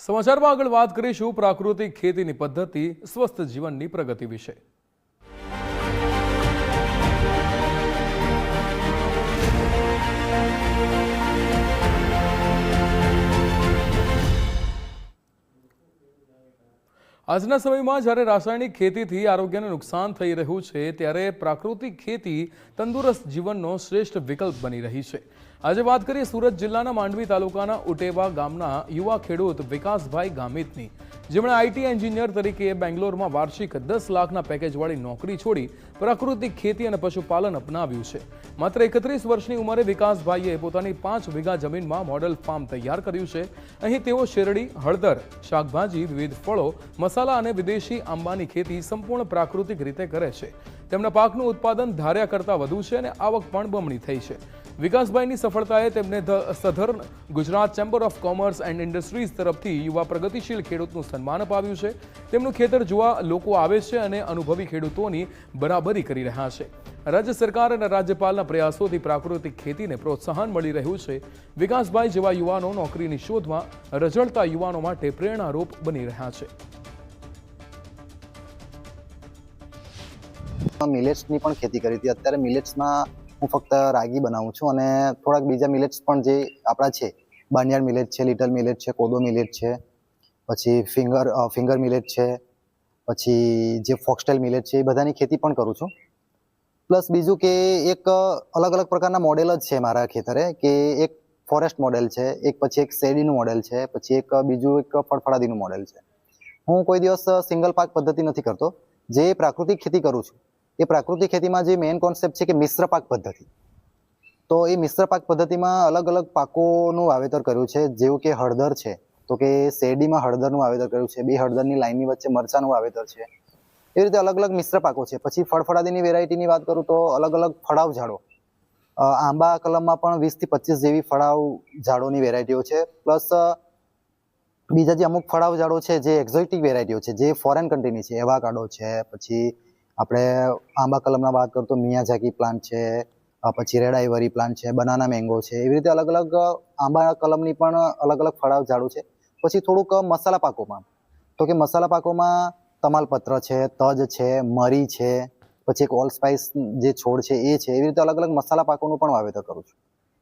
સમાચારમાં આગળ વાત કરીશું પ્રાકૃતિક ખેતીની પદ્ધતિ સ્વસ્થ જીવનની પ્રગતિ વિશે. આજના સમયમાં જ્યારે રાસાયણિક ખેતીથી આરોગ્યને નુકસાન થઈ રહ્યું છે, ત્યારે પ્રાકૃતિક ખેતી તંદુરસ્ત જીવનનો શ્રેષ્ઠ વિકલ્પ બની રહી છે. આજે વાત કરીએ સુરત જિલ્લાના માંડવી તાલુકાના ઉટેવા ગામના યુવા ખેડૂત વિકાસભાઈ ગામિતની. જેમણે આઈટી એન્જિનિયર તરીકે બેંગ્લોરમાં વાર્ષિક દસ લાખના પેકેજવાળી નોકરી છોડી પ્રાકૃતિક ખેતી અને પશુપાલન અપનાવ્યું છે. માત્ર એકત્રીસ વર્ષની ઉંમરે વિકાસભાઈએ પોતાની પાંચ વીઘા જમીનમાં મોડેલ ફાર્મ તૈયાર કર્યું છે. અહીં તેઓ શેરડી, હળદર, શાકભાજી, વિવિધ ફળો, મસાલા અને વિદેશી આંબાની ખેતી સંપૂર્ણ પ્રાકૃતિક રીતે કરે છે. તેમના પાકનું ઉત્પાદન ધાર્યા કરતાં વધુ છે અને આવક પણ બમણી થઈ છે. વિકાસભાઈની સફળતાએ તેમને southern Gujarat chamber of commerce and industries તરફથી યુવા પ્રગતિશીલ ખેડૂતનું સન્માન અપાવ્યું છે. તેમનું ખેતર જોવા લોકો આવે છે અને અનુભવી ખેડૂતોની બરાબરી કરી રહ્યા છે. રાજ્ય સરકાર અને રાજ્યપાલના પ્રયાસોથી પ્રાકૃતિક ખેતીને પ્રોત્સાહન મળી રહ્યું છે. વિકાસભાઈ જેવા યુવાનો નોકરીની શોધમાં રઝળતા યુવાનો માટે પ્રેરણારૂપ બની રહ્યા છે. મિલેટ્સની પણ ખેતી કરી હતી. અત્યારે મિલેટ્સમાં હું ફક્ત રાગી બનાવું છું અને થોડાક બીજા મિલેટ્સ પણ જે આપણા છે બાનિયાર મિલેટ છે લિટલ મિલેટ છે, કોદો મિલેટ છે, પછી ફિંગર ફિંગર મિલેટ છે, પછી જે ફોક્સટેલ મિલેટ છે એ બધાની ખેતી પણ કરું છું. પ્લસ બીજું કે એક અલગ અલગ પ્રકારના મોડેલ જ છે મારા ખેતરે, કે એક ફોરેસ્ટ મોડેલ છે, એક પછી એક શેરડીનું મોડેલ છે, પછી એક બીજું એક ફળફળાદીનું મોડેલ છે. હું કોઈ દિવસ સિંગલ પાક પદ્ધતિ નથી કરતો. જે પ્રાકૃતિક ખેતી કરું છું એ પ્રાકૃતિક ખેતીમાં જે મેઇન કોન્સેપ્ટ છે કે મિશ્ર પાક પદ્ધતિ. તો એ મિશ્ર પાક પદ્ધતિમાં અલગ અલગ પાકોનું વાવેતર કર્યું છે. જેવું કે હળદર છે, તો કે શેરડીમાં હળદરનું વાવેતર કર્યું છે. બે હળદરની લાઇનની વચ્ચે મરચાનું વાવેતર છે. એ રીતે અલગ અલગ મિશ્ર પાકો છે. પછી ફળફળાદીની વેરાયટીની વાત કરું તો અલગ અલગ ફળાવ ઝાડો. આંબા કલમમાં પણ વીસથી પચીસ જેવી ફળાવ ઝાડોની વેરાયટીઓ છે. પ્લસ બીજા જે અમુક ફળાવ ઝાડો છે, જે એક્ઝોટિક વેરાયટીઓ છે, જે ફોરેન કન્ટ્રીની છે એવા કાડો છે, પછી આપણે આંબા કલમના વાત કરું તો મિયાઝાકી પ્લાન્ટ છે પછી રેડ આઈવરી પ્લાન્ટ છે બનાના મેંગો છે, એવી રીતે અલગ અલગ આંબા કલમની પણ અલગ અલગ ફળાવ ઝાડો છે. પછી થોડુંક મસાલા પાકોમાં. તો કે મસાલા પાકોમાં તમાલપત્ર છે, તજ છે, મરી છે, પછી એક ઓલ સ્પાઇસ જે છોડ છે એ છે, એવી રીતે અલગ અલગ મસાલા પાકોનું પણ વાવેતર કરું છું.